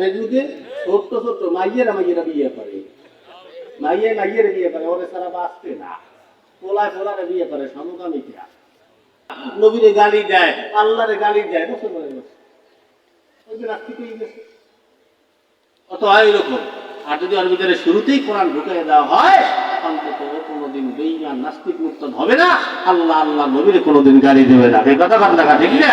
ফেসবুকে ছোট্ট ছোট্ট বিয়ে করে। মাইয়ে মাইয়ের বিয়ে করে, ওরে সারা বাঁচতে না। পোলায় পোলারে বিয়ে করে সমকামিতা নবীরে গালি দেয়, আল্লাহরে গালি দেয় মুসলমানের নাস্তিক হয়ে এরকম। আর যদি ওর ভিতরে শুরুতেই কোরআন ঢুকিয়ে দেওয়া হয়, অন্তত কোনোদিন বেইমান, নাস্তিক মুক্ত হবে না। আল্লাহ আল্লাহ নবীরে কোনোদিন গালি দেবে না। এই কথা কথা ঠিক না?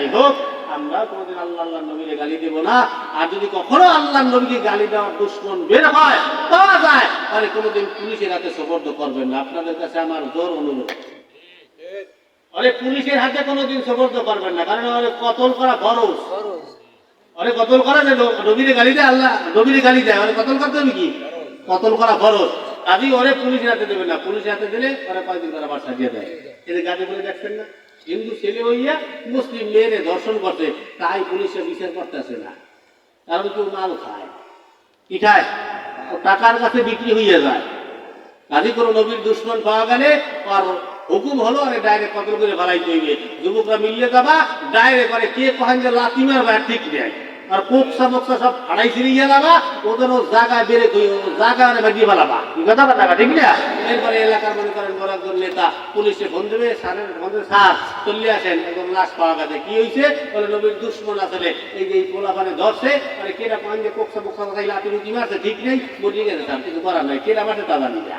এই হোক আমরা আল্লাহ আল্লাহ নবীরে গালি দেব না। আর যদি কখনো আল্লাহ নবীকে গালি দেওয়ার দুশ্মন বের হয়, পাওয়া যায়, তাহলে কোনোদিন পুলিশের হাতে সবর্দ করবেন না। আপনাদের কাছে আমার জোর অনুরোধ। আরে পুলিশের হাতে কোনোদিন সবর্দ করবেন না, কারণ ওরে কতল করা খরচ আরে কতল করা যায় নবীরে গালি দেয় আল্লাহ, নবীরে গালি দেয়, আরে কতল করতে হবে কি? কতল করা খরচ কাজী ওরে পুলিশের হাতে দেবে না, পুলিশের হাতে দিলে ওরা কয়েকদিন তারা বাসা দিয়ে দেয়। এদের গাড়ি বলে দেখছেন না? হিন্দু ছেলে হইয়া মুসলিম মেয়েরে ধর্ষণ করছে, তাই পুলিশে বিচার করতেছে না। কারণ কেউ মাল খায়। কি খায় টাকার কাছে বিক্রি হইয়া যায়। কাজী কোনো নবীর দুশ্মন পাওয়া গেলে আর হুকুম হলো, আরে ডাইরেক্ট কত করে ভালাই তৈরি যুবকরা মিলিয়ে যাবা ডাইরেক্ট করে কে কহেন যে লাতিমার বা ঠিক নেই। আর কোকসা মোকসা সব ফাড়াই ছিড়িয়ে যাবা ওদের ও জায়গায় বেড়ে কই ও জায়গায় মানে বাগিয়ে ফেলাবা। কি কথা কথা ঠিক না? এরপরে এলাকার মনে করেন বড় একজন নেতা, পুলিশে ফোন দেবে, স্যারের ফোন দেবে, স্যার, চলে আসেন একদম লাশ পাওয়া গেছে। কি হয়েছে বলে, নবীর দুশ্মন আসলে এই যে এই পোলাপানে ধরছে মানে কেরা কহেন যে কোকসা মোকসা কথাই লাথি রুটি মারছে, ঠিক নেই? মরিয়ে গেছে স্যার, কিছু করার নাই। কেরা মারছে তা জানি না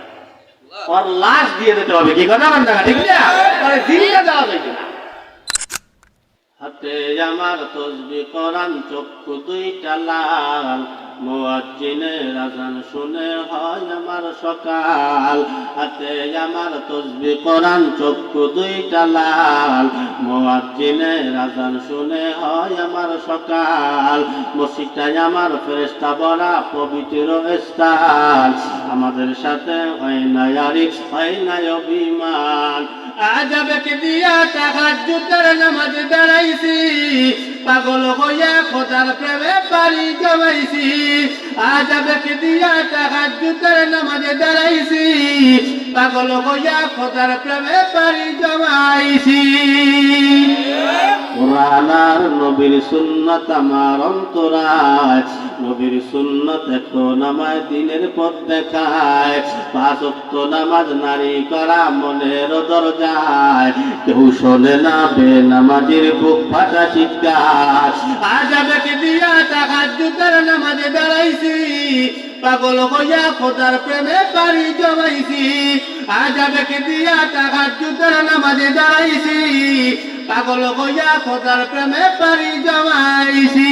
ওর লাশ দিয়ে দিতে হবে, কি কথা বলেন না ঠিক না? মানে দিল্লি দেওয়া যাবে না। হাতে আমার তসবি করান চক্ষু দুইটা লাল। মুয়াজ্জিনের আজান শুনে হয় আমার সকাল। হাতে আমার তসবি কোরআন, চক্ষু দুইটা লাল। মুয়াজ্জিনের আজান শুনে হয় আমার সকাল। মসজিদটাই আমার ফেরেস্তা বড়া পবিত্র স্থান। আমাদের সাথে হয় না আরি হয় না অভিমান। আজাবেকে দিয়া তাহাজ্জুদের নামাজ দাঁড়াইছি। পাগল হইয়া খোদার প্রেমে বাড়ি জমাইছি। আজাবেকে দিয়া তাহাজ্জুদের নামাজ দাঁড়াইছি। পাগল হইয়া খোদার প্রেমে বাড়ি জমাইছি। কোরআনার নবীর সুন্নাত আমার অন্তরায়। নবীর সুন্নাত এখন আমায় দিনের পথ দেখায়। পাঁচ ওয়াক্ত নামাজ নারী করা মনের দরজায়। কেউ শোনে না বে নামাজের বুক ফাটা চিৎকার। আজাবেকে দিয়া তাহাজ্জুদের নামাজে দাঁড়াইছি পাগল হইয়া খোদার প্রেমে বাড়ি জমাইছি। আজাবেকে দিয়া তাহাজ্জুদের নামাজে দাঁড়াইছি পাগল হইয়া খোদার প্রেমে বাড়ি জমাইছি।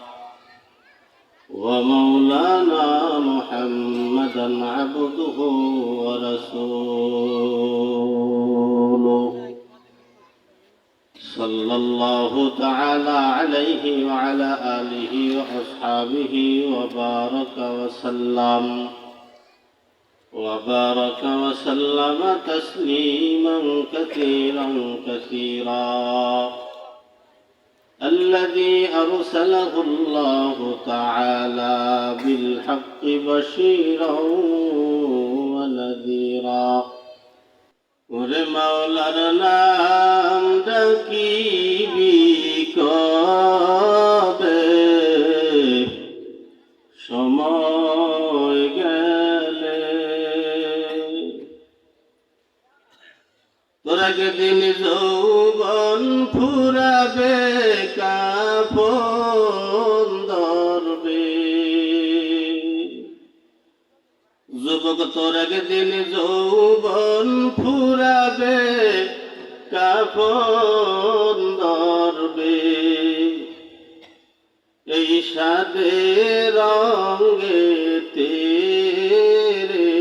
ومولانا محمدا عبده ورسوله. صلى الله تعالى عليه وعلى آله وأصحابه وبارك وسلم. وبارك وسلم تسليما كثيرا كثيرا. الذي أرسله الله تعالى بالحق بشيرا ونذيرا ওরে মাওলার নাম ডাকিবি কবে সময় গেলে তোরা দিন যৌবন ফুরাবে তোর দিন যৌবন ফুরাবে কাপন ধরবে। এই সাদে রঙে তেরে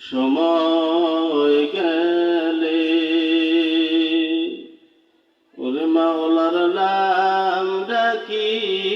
সময় গেলে। ওরে মাওলার নাম ডাকিবি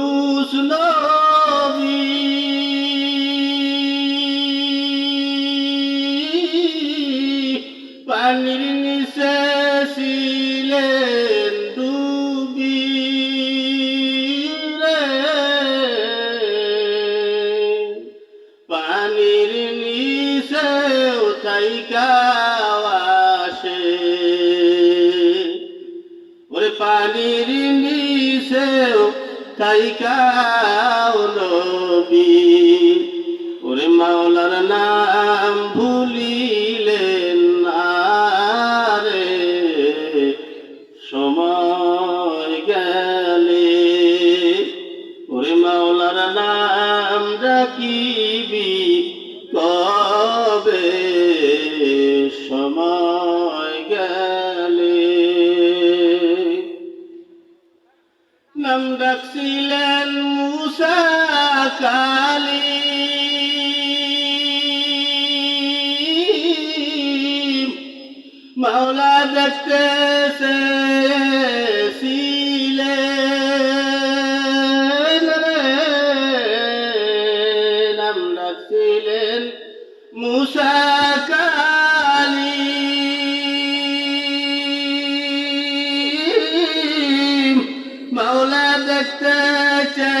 ইউনুস নবী মাওলা দেখতে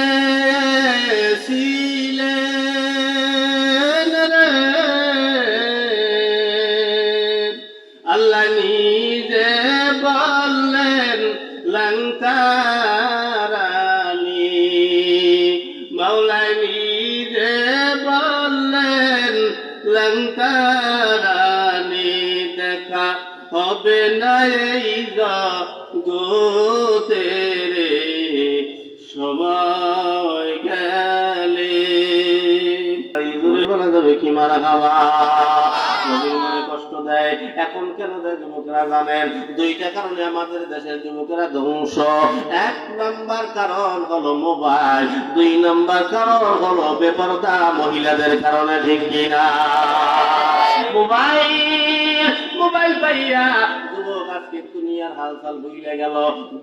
দেয়। এখন কেন দেয় যুবকেরা জানেন? দুইটা কারণে আমাদের দেশের যুবকেরা ধ্বংস। এক নাম্বার কারণ হলো মোবাইল, দুই নাম্বার কারণ হলো বেপরতা মহিলাদের কারণে ঠিক কিনা। মোবাইল মোবাইল পাইয়া যুবক আজকে দুনিয়ার হালচাল ভুলে গেল।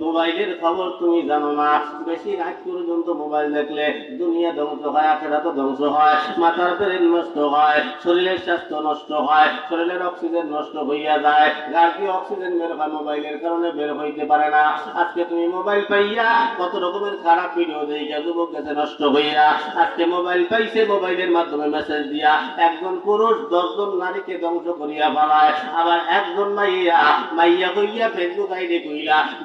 মোবাইলের খবর তুমি জানো না। বেশি রাত পর্যন্ত মোবাইল দেখলে দুনিয়া ধ্বংস হয় আখেরা তো ধ্বংস হয়, মাথার ব্রেন নষ্ট হয়, শরীরের স্বাস্থ্য নষ্ট হয়, শরীরের অক্সিজেন নষ্ট হইয়া যায়। দিয়ে অক্সিজেন বের হয় মোবাইলের কারণে? বের হইতে পারে না। আজকে তুমি মোবাইল পাইয়া কত রকমের খারাপ ভিডিও দেইয়া যুবক গেছে নষ্ট হইয়া। আজকে মোবাইল পাইছে, মোবাইলের মাধ্যমে মেসেজ দিয়া। একজন পুরুষ দশজন নারীকে ধ্বংস করিয়া ফেলায়। আবার একজন মাইয়া মাইয়া কইয়া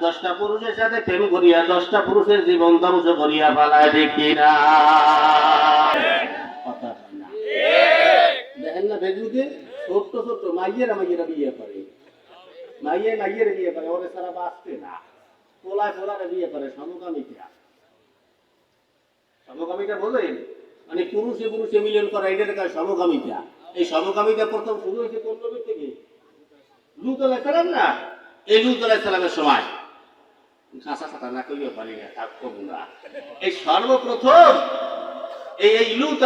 দশটা পুরুষের সাথে প্রেম করিয়া, দশটা পুরুষের জীবন ধ্বংস করিয়া ফেলায় দেখি না। দেখেন না ছোট্ট ছোট্ট বিয়ে করে। মাইয়ে মাইয়ের বিয়ে করে, ওরে সারা বাঁচতে না। পোলায় পোলারে বিয়ে করে, সমকামিতা। সমকামিতা বোঝেন মানে পুরুষে পুরুষে মিলন করা সমকামিতা? এই সমকামিতা প্রথম শুরু হয়েছে নবীর থেকে? না? এই আলাইসালামের সময়। কাঁচা কাটা না কইও পারি না এই সর্বপ্রথম এই এই লুত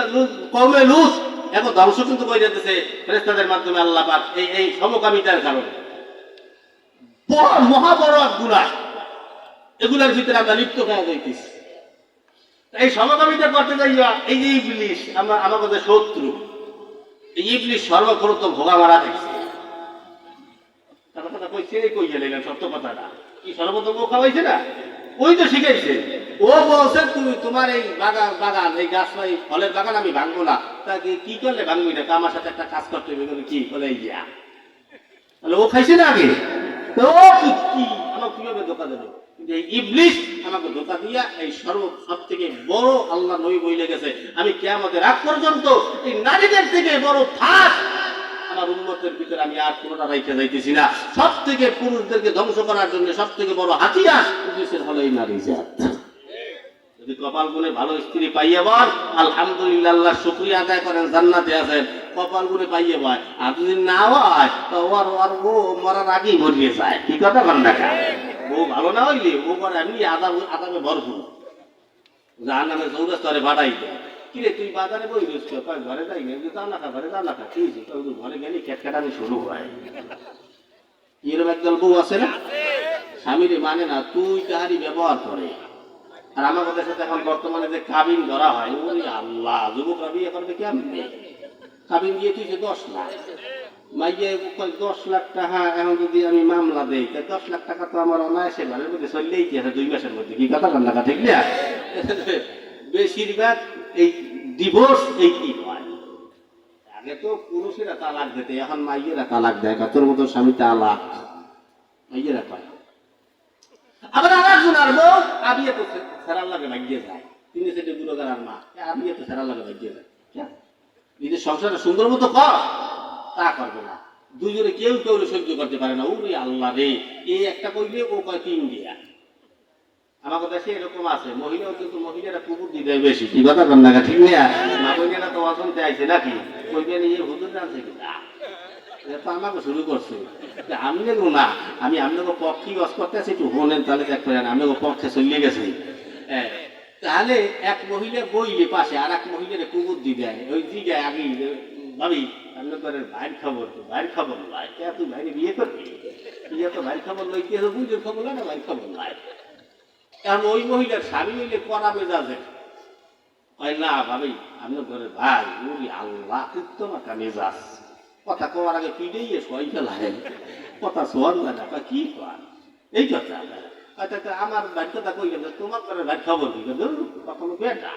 কমে লুত এখন ধ্বংস কিন্তু করে যেতেছে ফেরেস্তাদের মাধ্যমে আল্লাহ পাক এই এই সমকামিতার কারণে। বড়, মহা বড় গুণা এগুলার ভিতরে আমরা লিপ্ত হয়ে যাইতেছি। এই সমকামিতা করতে যাইয়া এই যে ইবলিশ, আমরা আমাদের শত্রু। এই ইবলিশ সর্বপ্রথম ভোগা মারা খাইছে। কথা কইছে এই কই গেলেন সত্য কথাটা? কি খাওয়াইছে না? ওই তো শিখাইছে। ও বলছে, তুমি তোমার এই বাগান বাগান, এই গাছ ফলের বাগান আমি ভাঙবো না। কি- করলে ভাঙবি না আমার সাথে একটা কাজ করতে হবে কি? বলে, এই যা তাহলে ও খাইছে না আগে? কি- আমার কীভাবে ধোকা দেবে? ইবলিশ আমাকে ধোকা দিয়া এই সর্ব সব থেকে বড় আল্লাহ নবী বইলে গেছে, আমি কেয়ামতের আগ পর্যন্ত এই নারীদের থেকে বড় থাক আমার উন্মতের ভিতরে আমি আর কোনোটা রাইতে যাইতেছি না। সব থেকে পুরুষদেরকে ধ্বংস করার জন্য সব থেকে বড় হাতিয়ার হলো এই নারী জাত। যদি কপাল গুনে ভালো স্ত্রী পাইয়ে বল আলহামদুলিল্লাহ শুক্রিয়া আদায় করেন, জান্নাতে আছেন কপাল গুনে পাইয়ে বয়, আর যদি না হয়, তো ওর ওর ও মরার আগেই মরিয়ে যায়। কি কথা কর দেখা ও ভালো না হইলে ও করে এমনি আদাব আদাবে ভরপুর। যার নামে চৌরাস্তরে ভাড়াই দেয়। কিরে তুই বাজারে বই রয়েছ কয় ঘরে যাই যাও না খা ঘরে যাও না খা কি কয়, তুই ঘরে গেলে খেট খেটানি শুরু হয়। এরকম একদল বউ আছে না? স্বামীরে মানে না তুই কাহারি ব্যবহার করে। আর আমার দেশে তো এখন বর্তমানে যে কাবিন ধরা হয় ওরে আল্লাহ যুবকরা বিয়ে করবে কেমনে কাবিন দিয়ে তুই যে দশ লাখ মাইয়ে দশ লাখ টাকা এখন যদি আমি মামলা দেই তা দশ লাখ টাকা তো আমার অনায়াসে ঘরের মধ্যে চললেই গেছে দুই মাসের মধ্যে কি কথা কান্না ঠিক না? বেশিরভাগ এই ডিভোর্স এই কি হয়। আগে তো পুরুষেরা তালাক দিতে, এখন মাইয়েরা তালাক দেয় তোর মতো স্বামী তালাক। মাইয়েরা পায় আবার আর একজন আর বউ আবিয়ে তো সেরার লাগে ভাগ্যে যায়। তিনি সেটা গুণগার মা। আবিয়ে তো সেরার লাগে ভাগ্যে যায়। নিজের সংসারটা সুন্দর মতো কর। তা করবে না। দুজনে কেউ কেউ সহ্য করতে পারে না। ওরে আল্লাহ রে। এই একটা কইলে ও কয় তিন দিয়া আমার দেশে এরকম আছে। মহিলাও কিন্তু মহিলারা কুকুর দিতে বেশি। কি কথা কর না ঠিক না? মা বইনেরা তো অসন্তে আইছে নাকি? কইবে নিয়ে হুজুর জানছে কি? না তো আমাকে শুরু করছে। আমি নেব না। আমি আপনাকে পক্ষে বস করতে আছি একটু হলেন তাহলে দেখতে পারেন আমি পক্ষে চলিয়ে গেছি। তাহলে এক মহিলা বইলে পাশে আর এক মহিলার কুকুর দি দেয় ওই দি দেয় আগে, ভাবি আপনার ভাইয়ের খবর তো, ভাইয়ের খবর কে তুই ভাইরে বিয়ে করবি? বিয়ে তো ভাইয়ের খবর লইতে হবে বুঝের খবর না ভাইয়ের খবর নয় কারণ ওই মহিলার স্বামী হইলে কড়া মেজাজে কয়, না ভাবি আপনার ঘরের ভাই, উরি আল্লাহ একটা মেজাজ। কথা কওয়ার আগে পিড়েই সই ফেলায় কথা শোয়ার না কয়, কি কর এই কথা আমার। কথা কই গেল তোমার গেল কখনো বেটা।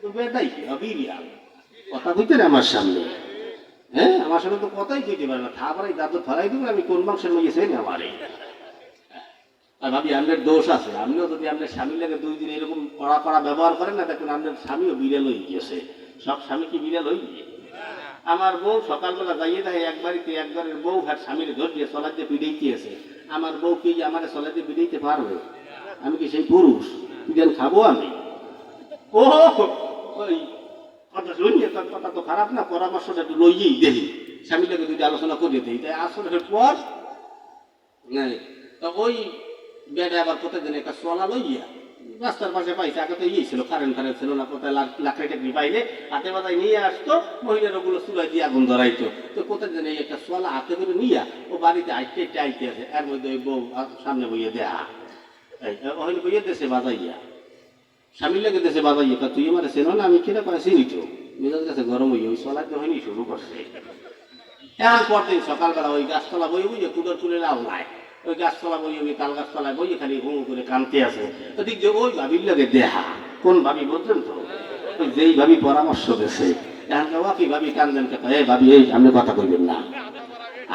তো বেটাই কি অবিরিয়াল কথা কইতে না আমার সামনে? হ্যাঁ আমার সামনে তো কথাই কইতে পারে না। দাদু ধরাই দিব, আমি কোন মাংসের লইয়েছে না আমারে আর ভাবি আপনার দোষ আছে। আপনিও যদি আপনার স্বামীর লাগে দুই দিন এরকম কড়া কড়া ব্যবহার করেন না, দেখুন আপনার স্বামীও বিড়াল হয়ে গিয়েছে। সব স্বামী কি বিড়াল হয়ে গিয়ে? আমার বউ সকালবেলা যাইয়ে দেয় এক বাড়িতে একবারের বউ আর স্বামীর ধর দিয়ে চলার দিয়ে পিড়াইতেছে আমার বউ কি আমার দিয়ে পিড়াইতে পারবে? আমি কি সেই পুরুষ? পিড়াল খাব আমি? ও ওই কথা শুনিয়ে তার কথা তো খারাপ না, পরামর্শটা একটু লইয়েই দেখি। লাগে দুইটা আলোচনা করে দিই, তাই আসলে পর ওই বেডে আবার প্রত্যেকদিন একটা চলা লইয়া রাস্তার পাশে পাইছে, আগে তো ইয়ে ছিল কারেন্ট কারেন্ট ছিল না কোথায় লাকড়ি টাকড়ি পাইলে হাতে বাদায় নিয়ে আসতো, মহিলার ওগুলো চুলাই দিয়ে আগুন ধরাইতো। তো প্রত্যেকদিন এই একটা চলা হাতে করে নিয়া ও বাড়িতে আইতে আইতে আছে এর মধ্যে বউ সামনে বইয়ে দেয়া ওখানে বইয়ে দেশে বাজাইয়া, স্বামীর লাগে দেশে বাজাইয়া তুই আমার চেনো না, আমি কিনা করে চিনি তো মেজাজ কাছে গরম হইয়া, ওই চলা হয়নি শুরু করছে। এখন পরদিন সকালবেলা ওই গাছতলা বই বুঝে তুলে লাভ নাই ওই গাছতলা বই, ওই তাল গাছতলায় বই, খালি হুঁ করে কানতে আছে। ওদিক যে ওই ভাবির লাগে দেহা কোন ভাবি বলছেন তো? যেই ভাবি পরামর্শ দিছে। এখন কি ভাবি কান্দেন কে এই ভাবি, এই আপনি কথা কইবেন না।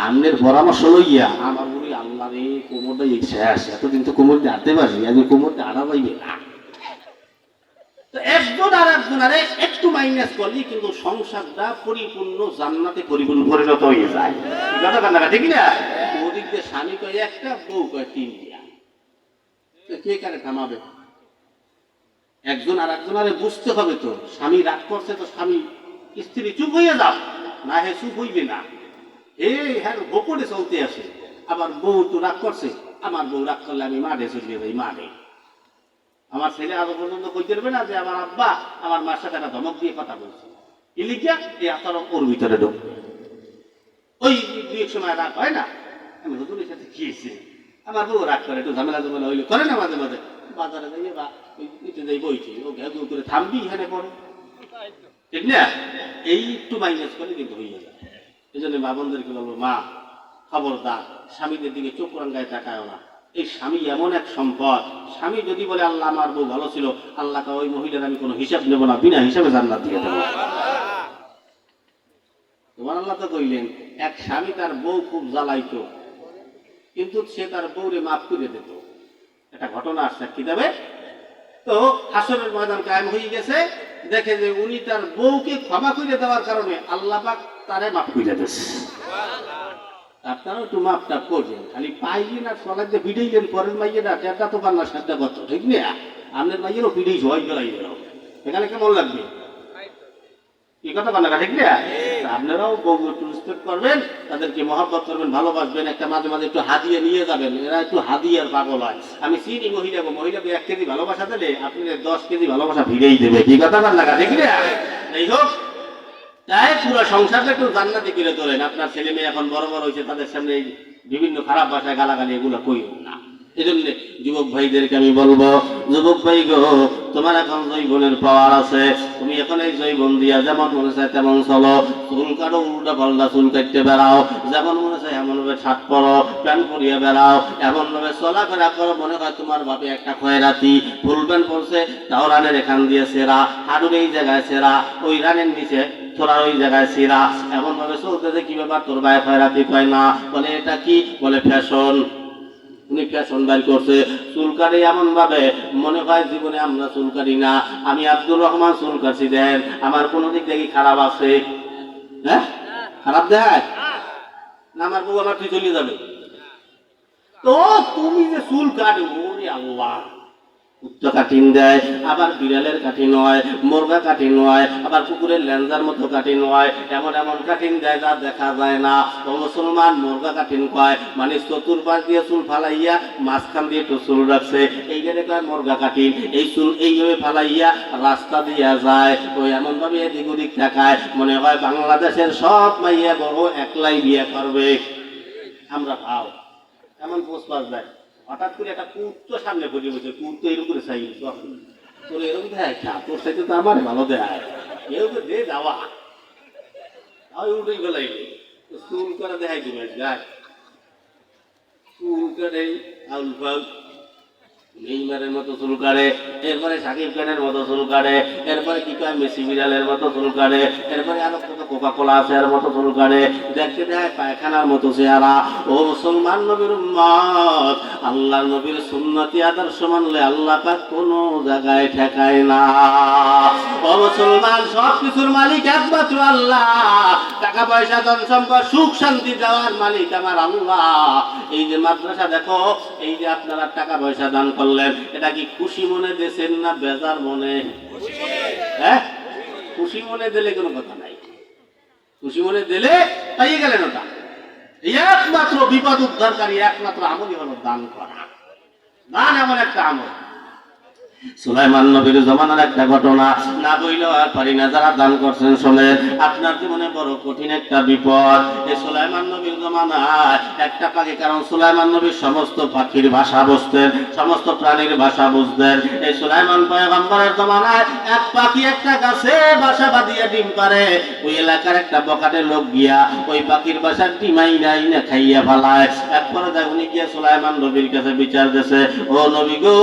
আমনের পরামর্শ লইয়া আমার বলি আল্লাহ রে কোমরটা শেষ। এতদিন তো কোমর আনতে পারি আজ কোমরটা আনা পাইবে না। একজন আর একজন, আরে একটু মাইনাস করলে, কিন্তু সংসারটা পরিপূর্ণ, জান্নাতে পরিপূর্ণ পরিণত হয়ে যায়। কথা কান্না ঠিক না দিয়ে স্বামী কয় একটা বউ কয় তিন দিয়া। কে কারে থামাবে? একজন আর একজন আরে বুঝতে হবে তো, স্বামী রাগ করছে তো স্বামী স্ত্রী চুপ হয়ে যাও, না হে চুপ হইবে না। এ হ্যাঁ গোপনে চলতে আসে। আবার বউ তো রাগ করছে, আমার বউ রাগ করলে আমি মাঠে চলিয়ে যাই, মাঠে। আমার ছেলে আজ পর্যন্ত কই পারবে না যে আমার আব্বা আমার মার সাথে একটা ধমক দিয়ে কথা বলছে। ইলিকিয়া এই আত্মার ওর ভিতরে ঢুকবে। ওই দুই সময় রাগ হয় না? আমি হুজুরের সাথে খেয়েছি আমার বউ রাগ করে, একটু ঝামেলা ঝামেলা হইলে। করে না মাঝে মাঝে? বাজারে যাইয়ে বা ইতে যাই বইছে। ও ঘেউ করে থামবি এখানে পড়ে ঠিক না? এই একটু মাইনাস করলে কিন্তু হয়ে যায়। এই জন্য মা বোনদেরকে বলব, মা, খবরদার, স্বামীদের দিকে চোখ রাঙ্গায় তাকায় না। এই স্বামী এমন এক সম্পদ। স্বামী যদি বলে, আল্লাহ আমার বউ ভালো ছিল, আল্লাহকে ওই মহিলার আমি কোনো হিসাব নেব না, বিনা হিসাবে জান্নাত দিয়ে দেবো। তোমার আল্লাহ তো কইলেন, এক স্বামী তার বউ খুব জ্বালাইতো। কিন্তু সে তার বউরে মাফ করে দিত একটা ঘটনা আসছে কিতাবে তো হাসরের ময়দান কায়েম হয়ে গেছে। দেখে যে উনি তার বউকে ক্ষমা করে দেওয়ার কারণে আল্লাহ পাক তারে মাফ করে দিয়েছে। আপনারাও একটু মাপ টাপ করছেন খালি পাইলেন আর সলার যে ভিড়াইলেন পরের মাইয়েরা টেটা তো পান্না সাতটা করছ ঠিক না? আপনার মাইয়েরও পিড়ি ঝয় গেলাই গেল এখানে কেমন লাগবে? এই কথা বলে ঠিক না? আপনারাও বউ একটু রেসপেক্ট করবেন, তাদেরকে মহব্বত করবেন, ভালোবাসবেন, একটা মাঝে মাঝে একটু হাদিয়ে নিয়ে যাবেন। এরা একটু হাদিয়ার পাগল হয়। আমি চিনি মহিলা মহিলাকে এক কেজি ভালোবাসা দিলে আপনি দশ কেজি ভালোবাসা ফিরেই দেবে। কি কথা বল লাগা না? এই হোক, তাই পুরো সংসারটা একটু জান্নাতি করে তোলেন। আপনার ছেলে মেয়ে এখন বড় বড় হয়েছে, তাদের সামনে বিভিন্ন খারাপ ভাষায় গালাগালি এগুলো কইও। না এই জন্য যুবক ভাইদেরকে আমি বলব, যুবক ভাই গো, তোমার এখন জৈবনের পাওয়ার আছে, তুমি এখন এই জৈবন দিয়া যেমন মনে চায় তেমন চলো, চুল কাটো, উল্টা পাল্টা চুল কাটতে বেড়াও, যেমন মনে চায় এমন ভাবে শার্ট পরো, প্যান্ট পরিয়ে বেড়াও, এমন ভাবে চলাফেরা করো, মনে হয় তোমার বাপে একটা খয়রাতি, ফুল প্যান্ট পরছে, তাও রানের এখান দিয়ে সেরা হাডুর এই জায়গায় সেরা, ওই রানের নিচে তোরার ওই জায়গায় সেরা, এমন ভাবে চলতেছে কি ব্যাপার, তোর ভাই খয়রাতি কয় না, বলে এটা কি? বলে ফ্যাশন উনি ফ্যাশন বাইর করছে। চুল এমন ভাবে মনে হয় জীবনে আমরা চুলকারি না। আমি আব্দুর রহমান চুল কাটছি দেন। আমার কোনো দিক দেখি খারাপ আছে? হ্যাঁ? খারাপ দেখায়? না, আমার বউ আমার তুই চলে যাবে। তো তুমি যে চুল কাটবো আল্লাহ। কাটিন দেয়, আবার বিড়ালের মুরগা আবার কুকুরের মতো এমন এমন কাটিন দেয় যা দেখা যায় না। ও মুসলমান মুরগা কাটিন কয় মানে চতুর্পাশ দিয়ে চুল ফালাইয়া মাঝখান দিয়ে একটু চুল রাখছে। এইখানে কয় মুরগা কাটিন এই চুল এইভাবে ফালাইয়া রাস্তা দিয়া যায়। ওই এমন ভাবে এদিক ওদিক দেখায়, মনে হয় বাংলাদেশের সব মাইয়া বড় একলাই বিয়ে করবে। আমরা ভাও, এমন পোস্ট পাস দেয় হঠাৎ করে একটা কুর্ত সামনে পড়ে বসে কুর্ত এরকম করে চাই তোর এরকম দেয় তোর সাইতে তো আমার ভালো দেয় এরকম দে যাওয়া। তাই উঠেই গেলাই চুল করে দেখাই দিবে যাক। চুল করে আউল নেইমারের মতো চুল কাটে এরপরে সাকিব খানের মতো চুল কাটে এরপরে কি কয়, মেসি বিড়ালের মতো চুল কাটে এরপরে আরও কত কোকা কোলা আছে এর মতো চুল কাটে দেখতে দেয় পায়খানার মতো চেহারা। ও মুসলমান নবীর উম্মত, আল্লাহ নবীর সুন্নতি আদর্শ মানলে আল্লাহ পাক কোনো জায়গায় ঠেকায় না। ও মুসলমান সব কিছুর মালিক একমাত্র আল্লাহ। টাকা পয়সা ধন সম্পদ সুখ, শান্তি দেওয়ার মালিক আমার আল্লাহ। এই যে মাদ্রাসা দেখো, এই যে আপনারা টাকা পয়সা দান করলেন এটা কি খুশি মনে দিয়েছেন না বেজার মনে? হ্যাঁ? খুশি মনে দিলে কোনো কথা নাই। খুশি মনে দিলে পাইয়ে গেলেন ওটা। একমাত্র বিপদ উদ্ধারকারী, একমাত্র আমলই হলো দান করা। দান এমন একটা আমল। সুলাইমান নবীর জমানার একটা ঘটনা না বইলেও আর পারি না, যারা দান করছেন শোনে। আপনার জীবনে বড় কঠিন একটা বিপদ। এই সুলাইমান নবীর জমানায় একটা পাখি, কারণ সুলাইমান নবীর সমস্ত পাখির ভাষা বুঝতেন, সমস্ত প্রাণীর ভাষা বুঝতেন। এই সুলাইমান পয়গম্বরের জমানায় এক পাখি একটা গাছে বাসা বাঁধিয়ে ডিম পারে ওই এলাকার একটা বকাটে লোক গিয়া ওই পাখির বাসার ডিমাই নাই না খাইয়া ফালায়। এক পরে উনি গিয়া সুলাইমান নবীর কাছে বিচার দিছে ও নবী গো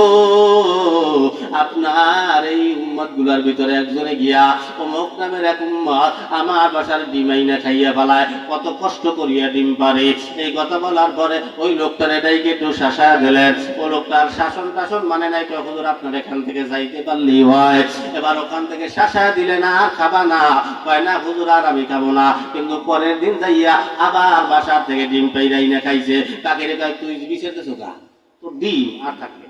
আপনার এই উম্মতগুলার ভিতরে একজনে গিয়া, অমুক নামের এক উম্মত আমার বাসার ডিমাই না খাইয়া ফেলায়, কত কষ্ট করিয়া ডিম পারে। এই কথা বলার পরে ওই লোকটার এটাই একটু শাসা দিলেন। ও লোকটার শাসন টাসন মানে নাই কয়, হুজুর, আপনার এখান থেকে যাইতে পারলেই হয়। এবার ওখান থেকে শাসা দিলে না খাবা না। কয়, না হুজুর, আর আমি খাব না। কিন্তু পরের দিন যাইয়া আবার বাসার থেকে ডিম পাইরাই না খাইছে। তাকে রে কয়, তুই বিষেতে চোখা তোর ডিম, আর থাকবে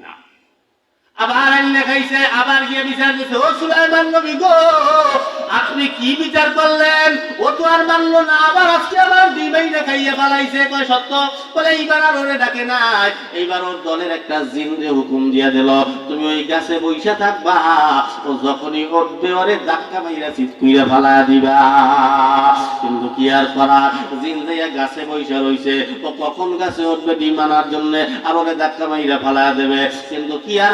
ওরে হুকুম দিয়া দিল, তুমি ওই গাছে থাকবা, ও যখনই উঠবে ওরে ধাক্কা মাইরা কুইরা ফালা দিবা। কিন্তু কি আর করা? জিন গাছে বইসা রইছে, ও কখন গাছে উঠবে ডিম আনার জন্য, আর ওরে ধাক্কা মাইরা ফালা দেবে। কিন্তু কি আর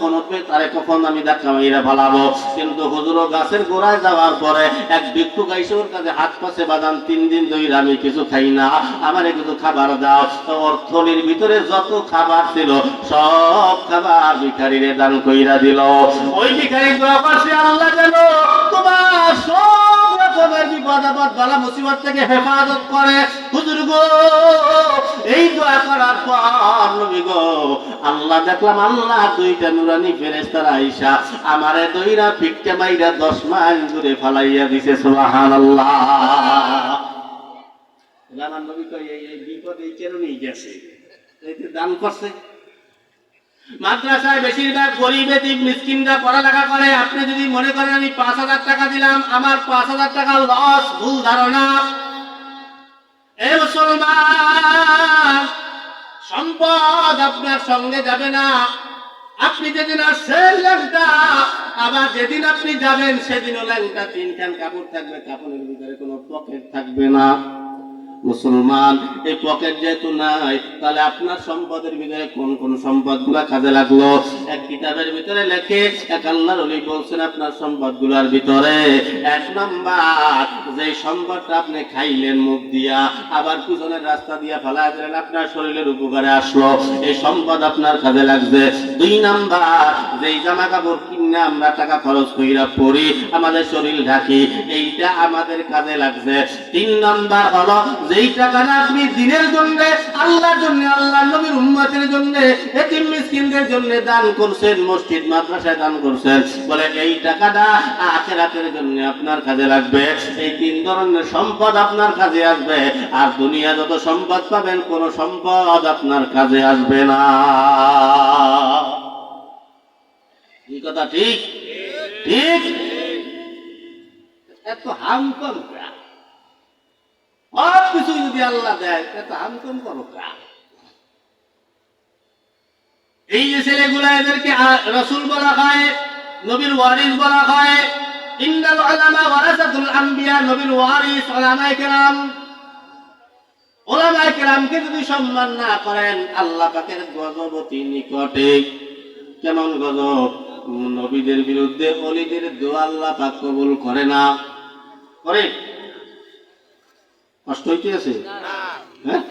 কখন উঠবে, তারে কখন আমি ধাক্কা মেরে ফেলাবো কিন্তু হুজুর গাছের গোড়ায় যাওয়ার পরে এক ভিক্ষু গাইছে ওর কাছে হাত পাশে বাদাম, তিন দিন ধরে আমি কিছু খাই না, আমার কিছু খাবার দাও। তো ওর থলির ভিতরে যত খাবার ছিল, সব খাবার ভিখারিরে দান কইরা দিল। ওই ভিখারি দোয়া করছে আল্লাহ যেন তোমার সব রকমের বিপদ বালা মুসিবত থেকে হেফাজত করে। হুজুর এই দোয়া করার পর নবী গো, আল্লাহ দেখলাম আল্লাহ দুইটা নুরানি ফেরেস্তারা আইসা আমারে দইরা পিকটা মাইরা দশ মাইল দূরে ফালাইয়া দিছে, সুবহানাল্লাহ। আমার নবী কই এই বিপদ এই কারণেই গেছে? এই দান করছে। মাদ্রাসায় বেশিরভাগ গরিব মিসকিনরা পড়ালেখা করে। আপনি যদি মনে করেন আমি পাঁচ হাজার টাকা দিলাম, আমার পাঁচ হাজার টাকা লস ভুল ধারণা। এ মুসলমান, সম্পদ আপনার সঙ্গে যাবে না। আপনি যেদিন আসছেন ল্যাংটা, আবার যেদিন আপনি যাবেন, সেদিনও ল্যাংটা, তিনখান কাপড় থাকবে, কাপড়ের ভিতরে কোনো পকেট থাকবে না। মুসলমান, এই পকেট যেহেতু নাই, তাহলে আপনার সম্পদের ভিতরে কোন কোন সম্পদগুলা কাজে লাগল? এক কিতাবের ভিতরে লেখে, এক আল্লাহর অলি বলছেন আপনার সম্পদগুলার ভিতরে। এক নাম্বার যে সম্পদটা আপনি খাইলেন মুখ দিয়া, আবার পিছনের রাস্তা দিয়া ফেলা দিলেন, আপনার শরীরের উপকারে আসলো। এই সম্পদ আপনার কাজে লাগছে। দুই নাম্বার, যেই জামা কাপড় কিনে আমরা টাকা খরচ কইরা পরি আমাদের শরীর ঢাকি, এইটা আমাদের কাজে লাগছে। তিন নাম্বার হলো যেই টাকাটা আপনি দিনের জন্য, আল্লাহর জন্য আল্লাহ নবীর উম্মতের জন্য, এতিম মিসকিনদের জন্য দান করছেন, মসজিদ, মাদ্রাসায় দান করছেন, বলে এই টাকাটা আখেরাতের জন্য আপনার কাজে লাগবে। এই তিন ধরনের সম্পদ আপনার কাজে আসবে। আর দুনিয়া যত সম্পদ পাবেন, কোন সম্পদ আপনার কাজে আসবে না। এই কথা, ঠিক? ঠিক? এত হামকম সব কিছু যদি আল্লাহ দেয় এত হামকম করো এই যে ছেলেগুলা এদেরকে রসুল বলা হয়, নবীর ওয়ারিস বলা হয়, ইন্নাল উলামা ওয়ারাসাতুল আম্বিয়া নবীর ওয়ারিস কেরাম। কেরামকে যদি সম্মান না করেন, আল্লাহ পাকের নিকটে কেমন গজব? নবীদের বিরুদ্ধে অলিদের দোয়া আল্লাহ পাক কবুল করে না। করে? কষ্ট হইতে আছে? হ্যাঁ?